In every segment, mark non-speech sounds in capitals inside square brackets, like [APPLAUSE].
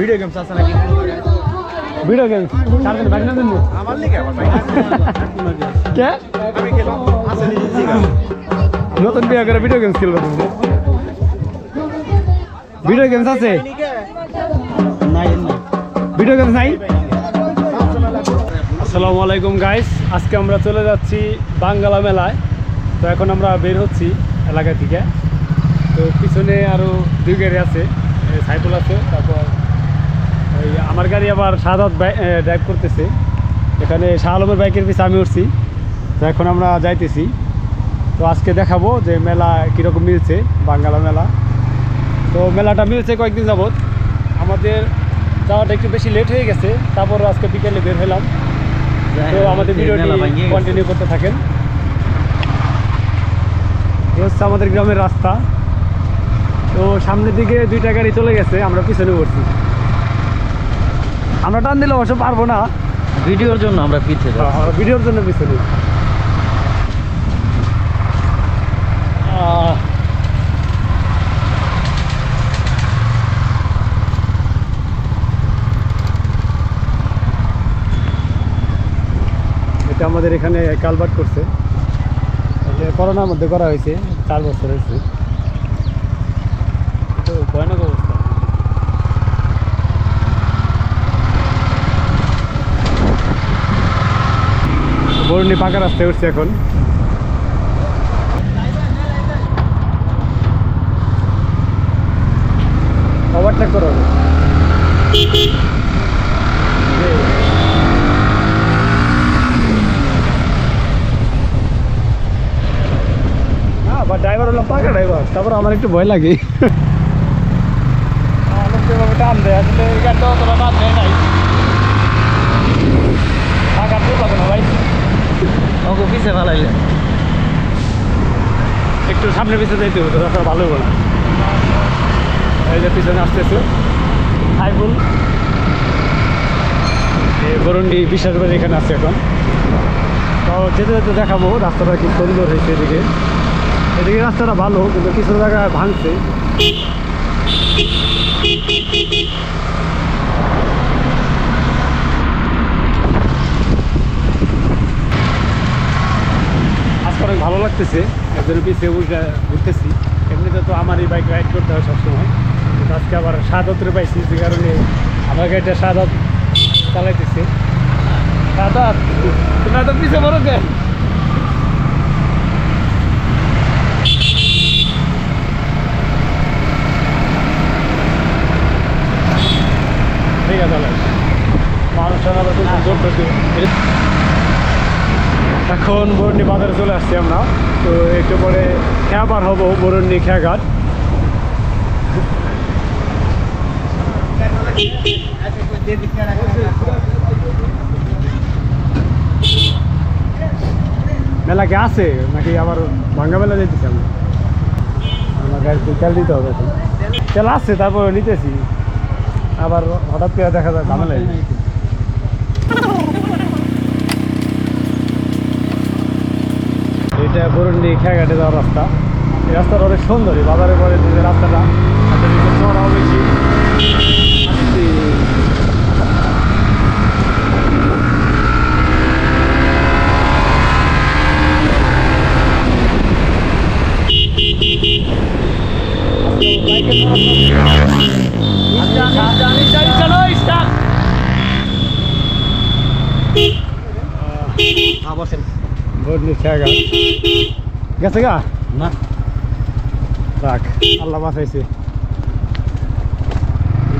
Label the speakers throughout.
Speaker 1: Video games আছে নাকি?
Speaker 2: Video game চারজন বাইক না দিন
Speaker 1: আমার লিগে আবার ভাই।
Speaker 2: কে?
Speaker 1: আমি খেলাম আছে নিজে জিগা
Speaker 2: নতুন বিয়ে করে ভিডিও গেমস খেলব তুমি। ভিডিও গেমস আছে?
Speaker 1: নাই
Speaker 2: ভিডিও গেমস নাই? আসসালামু আলাইকুম গাইস আজকে আমরা চলে যাচ্ছি বাঙ্গালা মেলায়। তো এখন আমরা বের হচ্ছি এলাকা থেকে। তো পিছনে আরও দুই গাড়ি আছে সাইকেল আছে তারপর আমার গাড়ি আবার সাদাত ড্রাইভ করতেছে। এখানে শাহ আলমের বাইকের পিছনে আমি উঠছি। তো এখন আমরা যাইতেছি। তো আজকে দেখাবো যে মেলা কীরকম মিলছে বাঙ্গালা মেলা। তো মেলাটা মিলছে কয়েকদিন যাবৎ। আমাদের যাওয়াটা একটু বেশি লেট হয়ে গেছে। তারপর আজকে বিকেলে বের হলাম। তো আমাদের ভিডিওটি কন্টিনিউ করতে থাকেন। হচ্ছে আমাদের গ্রামের রাস্তা। তো সামনের দিকে দুইটা গাড়ি চলে গেছে আমরা পিছনে পড়ছি আমরা টান দিলে অবশ্য পারব না।
Speaker 1: ভিডিওর জন্য আমরা পিছে
Speaker 2: আহ, ভিডিওর জন্য আহ, এটা আমাদের এখানে কালবাট করছে। করোনার মধ্যে করা হয়েছে চার বছর হয়েছে তো ভয়ানক অবস্থা বরুণী পাকা রাস্তায় উঠছে এখন। ওভারটেক করো। ড্রাইভার পাকা ড্রাইভার তারপর আমার একটু ভয় লাগে। আসলে এই গাড়িটা অতটা টান দেয় নাই পাকা দিয়ে পাবে না ভাই
Speaker 1: ওকে পিছে ফালাইলে।
Speaker 2: একটু সামনে পিছনে যাইতে হতো তাছাড়া ভালো হব না। এই যে পিছনে আসতেছে। হাইফুল এই বরুণডি বিশ্বাস বাড়ি এখানে আছে এখন। তো যেতে যেতে দেখাবো রাস্তাটা কি সুন্দর হয়েছে এদিকে। এদিকে রাস্তাটা ভালো কিন্তু কিছু জায়গায় ভাঙছে আজকে অনেক ভালো লাগতেছে। একজনের পিছিয়ে উল্টা ঘুরতেছি। এমনিতে তো আমার এই বাইক রাইড করতে হয় সবসময়। আজকে আবার সাদতরে পাইছি, যে কারণে আমার গাড়িটা সাদত চালাইতেছে। ঠিক আছে করতে এখন বরুণী বাজারে চলে আসছি আমরা। তো একটু পরে খেয়া পার হব বরুণী খেয়াঘাট মেলা কি আছে? নাকি আবার ভাঙ্গা মেলা যেতেছি আমরা? আমার গাড়িতে দিতে হবে আসছে তারপরে নিতেছি। আবার হঠাৎ করে দেখা যায় ঝামেলা এটা বরুণডি খেয়াঘাটে যাওয়ার রাস্তা। এই রাস্তাটা অনেক সুন্দরই এই বাজারে পরে যে রাস্তাটা চড়াও বেশি আরেকটি
Speaker 1: হ্যাঁ বসেন
Speaker 2: বরুণডি খেয়াঘাট গেছে গা?
Speaker 1: না।
Speaker 2: রাখ আল্লাহ বাঁচাইছে।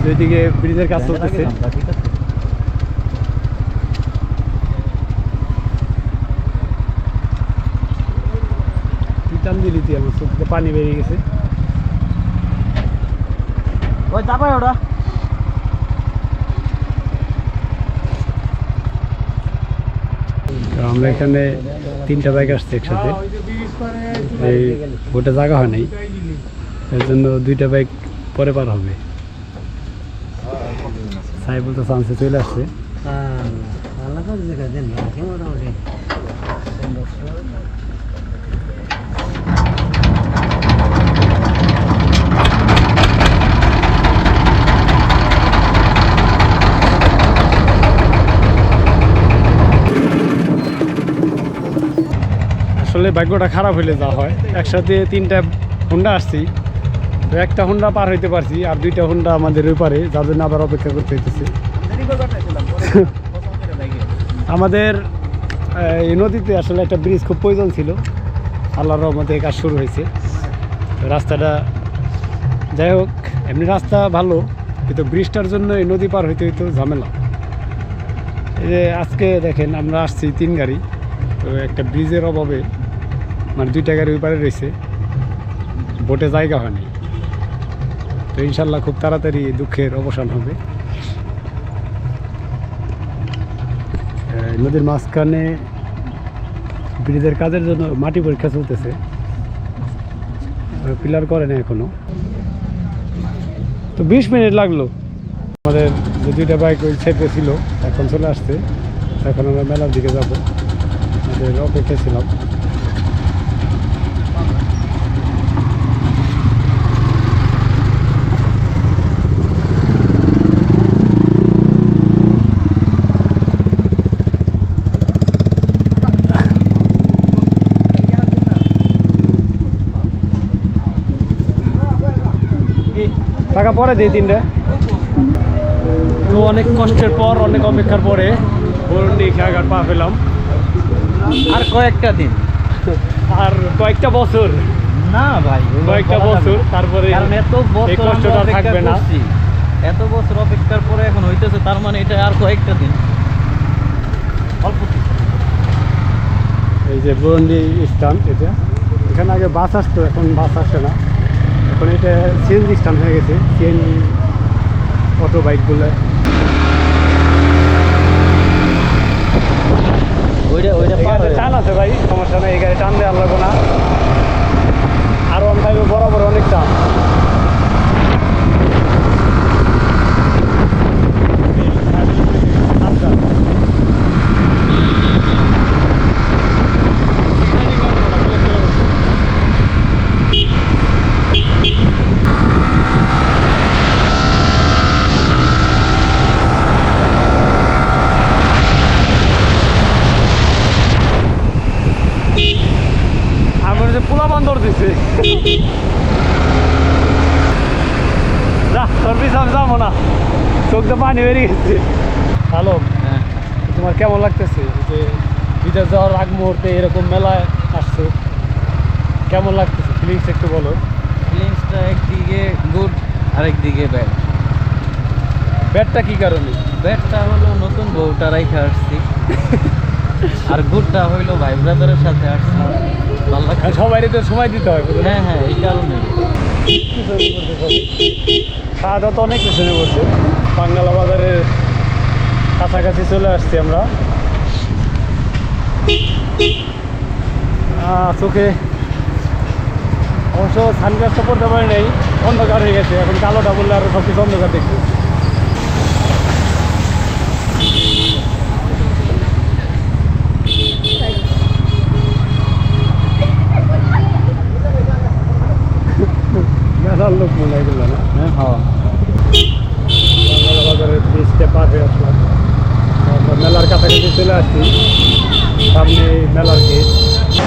Speaker 2: ওইদিকে ব্রিজের কাজ চলতেছে। টান দিলি তুই আমার চোখ থেকে পানি বেরিয়ে গেছে।
Speaker 1: ওই ওটা।
Speaker 2: আমরা এখানে তিনটা বাইক আসছে একসাথে। এই ওটা জায়গা হয় নাই। এর জন্য দুইটা বাইক পরে পার হবে। সাইবল তো চান্সে চলে আসছে
Speaker 1: আলাদা জায়গা দেন মোটামুটি
Speaker 2: ভাগ্যটা খারাপ হইলে যা হয়। একসাথে তিনটা হুন্ডা আসছি। তো একটা হুন্ডা পার হইতে পারছি আর দুইটা হুন্ডা আমাদের ওই পারে, যার জন্য আবার অপেক্ষা করতে হইতেছে। আমাদের এই নদীতে আসলে একটা ব্রিজ খুব প্রয়োজন ছিল। আল্লাহর রহমতে কাজ শুরু হয়েছে। রাস্তাটা, যাই হোক, এমনি রাস্তা ভালো, কিন্তু ব্রিজটার জন্য এই নদী পার হইতে হইতো ঝামেলা। এই যে আজকে দেখেন আমরা আসছি তিন গাড়ি, তো একটা ব্রিজের অভাবে মানে দুই টাকার ওই পারে রয়েছে। বোটে জায়গা হয়নি। তো ইনশাল্লাহ খুব তাড়াতাড়ি দুঃখের অবসান হবে। নদীর মাঝখানে ব্রিজের কাজের জন্য মাটি পরীক্ষা চলতেছে। পিলার করে না এখনও। তো বিশ মিনিট লাগল। আমাদের যে দুইটা বাইক ওই সাইডে ছিল, এখন চলে আসছে। এখন আমরা মেলার দিকে যাব। আমাদের অপেক্ষা ছিলাম। টাকা পরে দিই তিনটে। তো অনেক কষ্টের পর অনেক অপেক্ষার পরে বরুণি খেয়াঘাট পা পেলাম
Speaker 1: আর কয়েকটা দিন।
Speaker 2: আর কয়েকটা বছর।
Speaker 1: না ভাই
Speaker 2: কয়েকটা বছর তারপরে
Speaker 1: এত বছর
Speaker 2: কষ্টটা থাকবে না।
Speaker 1: এত বছর অপেক্ষার পরে এখন হইতেছে তার মানে এটা আর কয়েকটা দিন। অল্প
Speaker 2: এই যে বরুণি স্টান এটা। এখানে আগে বাস আসতো এখন বাস আসে না। এখন এটা সিএনজি স্টান হয়ে গেছে সিএনজি অটো বাইকগুলো
Speaker 1: ওইটা ওইটা
Speaker 2: টান আছে ভাই সমস্যা নেই এই গাড়ি টান দেওয়ার লাগবো না। আর ফাইভে বরাবর অনেক টান আচ্ছা আমার যে পোলা বান্দর দিছে। যা তোর পিছনে যাব না। চোখ পানি বেরিয়ে গেছে। হ্যালো।
Speaker 1: হ্যাঁ।
Speaker 2: তোমার কেমন লাগতেছে? যে বিদেশ যাওয়ার আগ মুহূর্তে এরকম মেলায় আসছো কেমন লাগতেছে? ফিলিংস একটু বলো।
Speaker 1: ফিলিংসটা একদিকে গুড আরেকদিকে ব্যাড
Speaker 2: ব্যাটটা কি কারণে?
Speaker 1: ব্যাডটা হলো নতুন বউটা রাইখা আসছি। [LAUGHS] আর গুডটা হইল ভাই ব্রাদারের সাথে আসছি। ভালো
Speaker 2: সবাই তো সময় দিতে হয়
Speaker 1: হ্যাঁ হ্যাঁ এই কারণে
Speaker 2: খাওয়া দাওয়া তো অনেক পিছনে বসে বাঙ্গালা বাজারের কাছাকাছি চলে আসছি আমরা। চোখে অবশ্য সানগ্লাসটা পড়তে পারি নাই অন্ধকার হয়ে গেছে। এখন কালোটা বললে আরও সব কিছু অন্ধকার দেখবে মেলার লোক মনে হয় না?
Speaker 1: হ্যাঁ হ্যাঁ।
Speaker 2: বাজারের ব্রিজটা পার হয়ে আসলাম। আমরা মেলার কাছাকাছি চলে আসছি। সামনে মেলার গেট।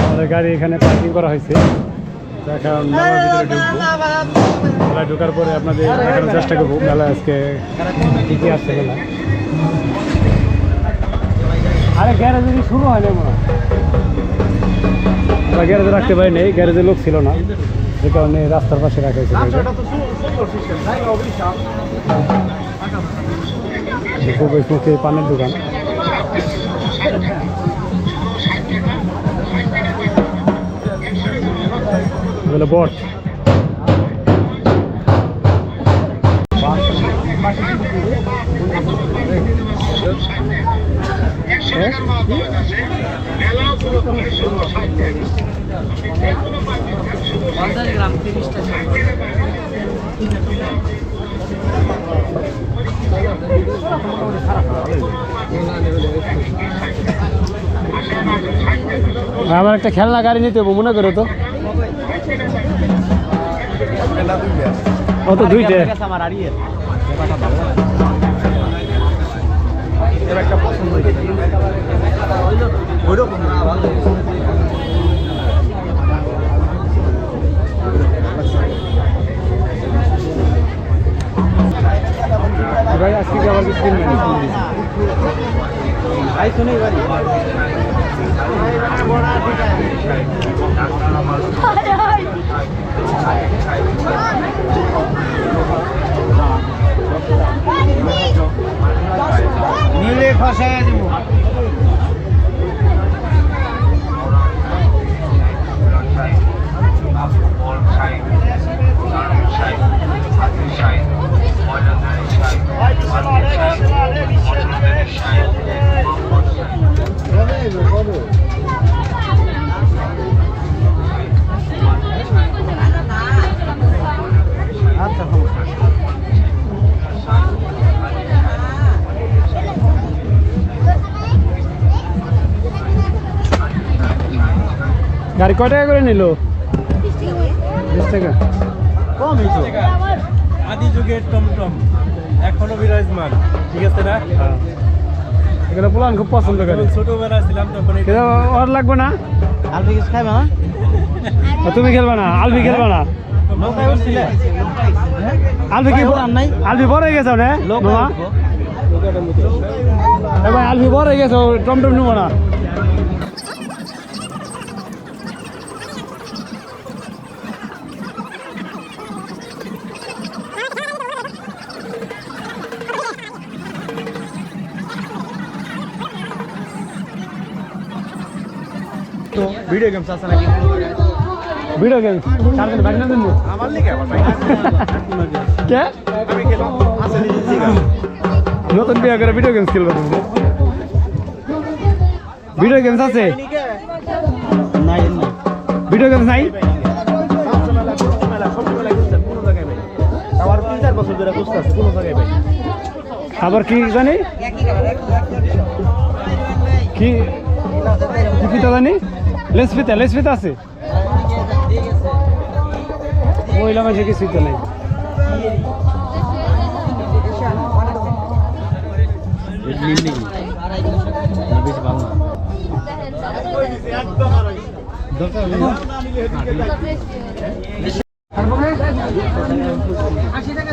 Speaker 2: আমাদের গাড়ি এখানে পার্কিং করা হয়েছে। এখন মেলার ভিতরে ঢুকবো। মেলায় ঢোকার পরে আপনাদের দেখানোর চেষ্টা করব। মেলা আজকে কী আসছে মেলা আরে গ্যারেজে শুরু হয় না মনে হয়? আমরা গ্যারেজে রাখতে পারি নাই গ্যারেজে লোক ছিল না। যে কারণে রাস্তার পাশে রাখা হয়েছে মুখে পানের দোকান। বট।
Speaker 1: পঞ্চাশ
Speaker 2: আমার একটা খেলনা গাড়ি নিতে হব মনে করো তো। ও তো দুইটা?
Speaker 1: ভাই
Speaker 2: আজকে আবার কিছু কিনবেন?
Speaker 1: ভাই বাড়ি নিলে খসায় দিব আচ্ছা
Speaker 2: গাড়ি কয় টাকা করে নিল? বিশ টাকা।
Speaker 1: কমই তো
Speaker 3: আদি যুগের টমটম। এখনও বিরাজমান। ঠিক আছে না?
Speaker 2: এগুলো পোলান খুব পছন্দ করে।
Speaker 3: ছোটবেলা ছিলাম তখন
Speaker 2: ওর লাগবে না?
Speaker 1: আলবি কিছু খাইবে? না
Speaker 2: তুমি খেলবে না? আলবি খেলবে না? আলবি কি
Speaker 1: নাই?
Speaker 2: আলবি বড় হয়ে গেছে না
Speaker 1: লোক
Speaker 2: মামা এ ভাই আলবি বড় হয়ে গেছে টমটম নেব না।
Speaker 1: ভিডিও গেমস আছে নাকি?
Speaker 2: ভিডিও গেম চার দিন বাইক না দিন
Speaker 1: আমার লিগে আমার ভাই।
Speaker 2: কে?
Speaker 1: আমি খেলাম আছে নিজে জিগা
Speaker 2: নতুন বিয়ে করে ভিডিও গেমস খেলব তুমি। ভিডিও গেমস আছে?
Speaker 1: নাই নাই।
Speaker 2: ভিডিও গেমস নাই?
Speaker 1: আমার তিন চার বছর ধরে বুঝতেছে কোনো জায়গায় ভাই
Speaker 2: আবার কি জানি? কি? কি জানি? লেস ফিতা লেস ফিতা আছে? মহিলা মাসে কি ফিতা নেই।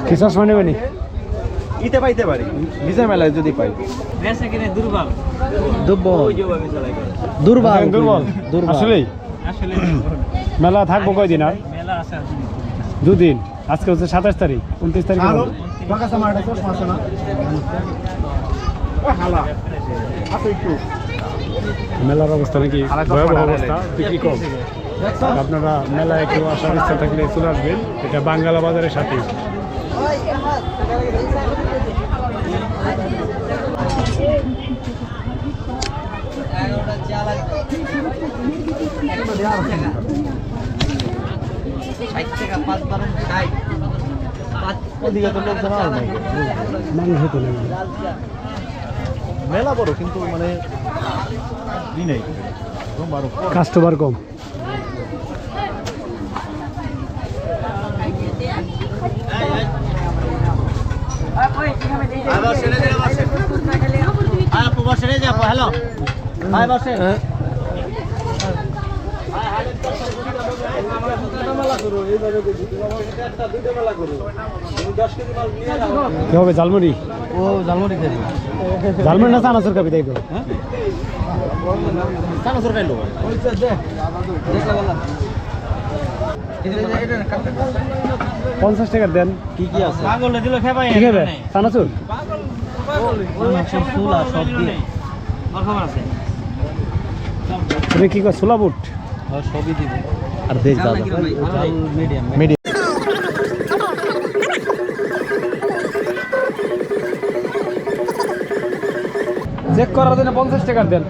Speaker 2: কি চশমা নেবে
Speaker 1: ইতে পাইতে পারি। বিজয় মেলায় যদি পাই।
Speaker 3: দুর্বল।
Speaker 1: দুর্বল।
Speaker 3: ওই যে ভাবে চালাই করে।
Speaker 1: দুর্বল।
Speaker 2: দুর্বল। আসলেই। মেলা থাকব কয়দিন আর?
Speaker 3: আর
Speaker 2: দুদিন। আজকে হচ্ছে সাতাশ তারিখ উনত্রিশ তারিখ
Speaker 1: একটু।
Speaker 2: মেলার অবস্থা নাকি ভয়াবহ অবস্থা? কম? আপনারা মেলায় একটু আসার ইচ্ছা থাকলে চলে আসবেন। এটা বাঙ্গালা বাজারের সাথে
Speaker 1: ওদিকে তো লোকজন আর নাই
Speaker 2: মানুষ হতো না
Speaker 1: মেলা বড় কিন্তু মানে ই নেই বারো
Speaker 2: কাস্টমার কম।
Speaker 1: হ্যালো হাই বসে।
Speaker 2: কি হবে ঝালমুড়ি?
Speaker 1: ও জালমুড়ি খাবি
Speaker 2: ঝালমুড়ি না চানাচুর খাবি তাই তো?
Speaker 1: খাইলো।
Speaker 2: পঞ্চাশ টাকার দেন।
Speaker 1: কি কি
Speaker 2: খাবে? চানাচুর?
Speaker 3: আছে
Speaker 2: তুমি কি কর ছোলা বুট?
Speaker 1: সবই দিবে। আর দেশ দাদা। মিডিয়াম
Speaker 2: চেক করার জন্য পঞ্চাশ টাকা দেন।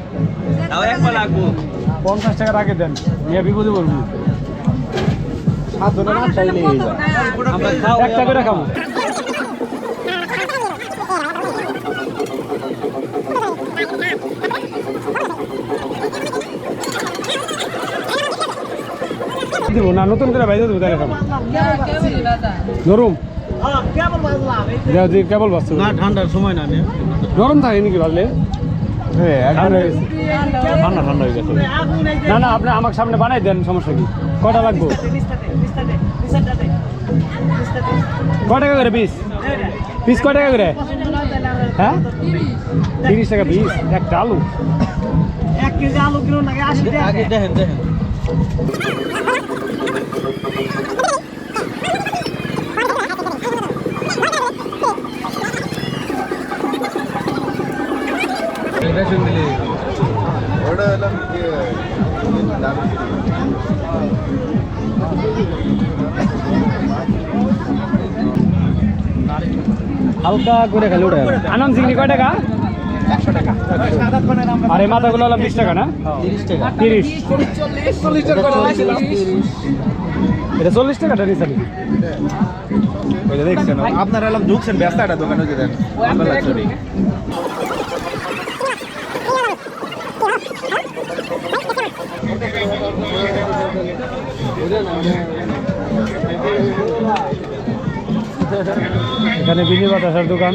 Speaker 2: পঞ্চাশ টাকার আগে দেন। নিয়ে বিপদে পড়ব।
Speaker 1: সাতজনের
Speaker 2: একটা করে খাব। দেবো না নতুন করে বাইরে দেবো তাহলে নরম? কেবল বাঁচছে
Speaker 1: না ঠান্ডার সময় না
Speaker 2: নরম থাকে নাকি ভাবলে? ঠান্ডা।
Speaker 1: ঠান্ডা হয়ে গেছে।
Speaker 2: না না আপনি আমার সামনে বানাই দেন সমস্যা কি? কটা লাগবো? ক টাকা করে পিস পিস কয় টাকা করে? হ্যাঁ? তিরিশ টাকা পিস একটা আলু?
Speaker 3: এক কেজি আলু কিলো নাকি আশি
Speaker 1: আগে দেখেন দেখেন। হালকা করে খালি ওটা
Speaker 2: আনন্দ চিংড়ি টাকা। আর এই মাথাগুলো হলো বিশ টাকা না?
Speaker 1: তিরিশ টাকা।
Speaker 2: তিরিশ।
Speaker 1: এটা চল্লিশ, তিরিশ।
Speaker 2: এটা চল্লিশ টাকা
Speaker 3: দেখছেন আপনারা এলাম ঢুকছেন ব্যস্ত একটা দোকানে যে দেন
Speaker 2: এখানে বিনি বাতাসার দোকান।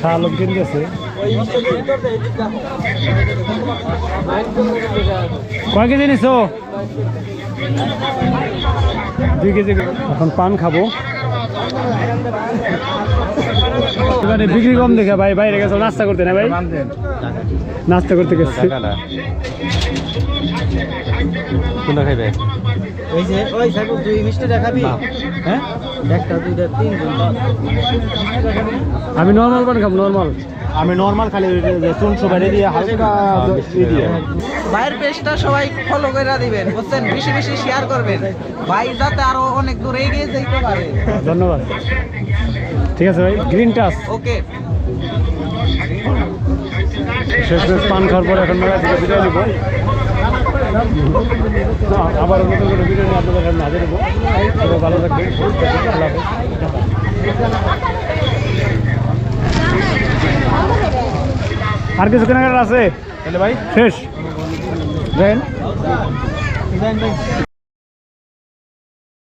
Speaker 2: শাহ লোক কিনতেছে। কয় কেজি নিছো? দুই কেজি। এখন পান খাব। এখানে বিক্রি কম দেখে ভাই বাইরে গেছে নাস্তা করতে না ভাই? নাস্তা করতে গেছে।
Speaker 1: কোনটা খাইবে? ওই যে ওই সাইবু তুই মিষ্টি দেখাবি?
Speaker 2: হ্যাঁ?
Speaker 1: একটা দুইটা তিনজন
Speaker 2: আমি নর্মাল পান খাব নর্মাল
Speaker 3: আমি নর্মাল খালি চুন সুপারি দিয়ে হালকা ই দিয়ে।
Speaker 4: ভাইয়ের পেজটা সবাই ফলো করে দিবেন বুঝছেন? বেশি বেশি শেয়ার করবেন। ভাই যাতে আরও অনেক দূর এগিয়ে যেতে পারে।
Speaker 2: ধন্যবাদ। ঠিক আছে ভাই গ্রিন টাচ
Speaker 4: ওকে
Speaker 2: শেষ শেষ পান খাওয়ার পর এখন মেলা থেকে বিদায় নিব। না, আবার অন্য কোনো ভিডিও নিয়ে আপনাদের সামনে হাজির হব। সবাই ভালো থাকবেন আল্লাহ আর কিছু কেনাকাটা আছে?
Speaker 3: তাহলে ভাই।
Speaker 2: শেষ।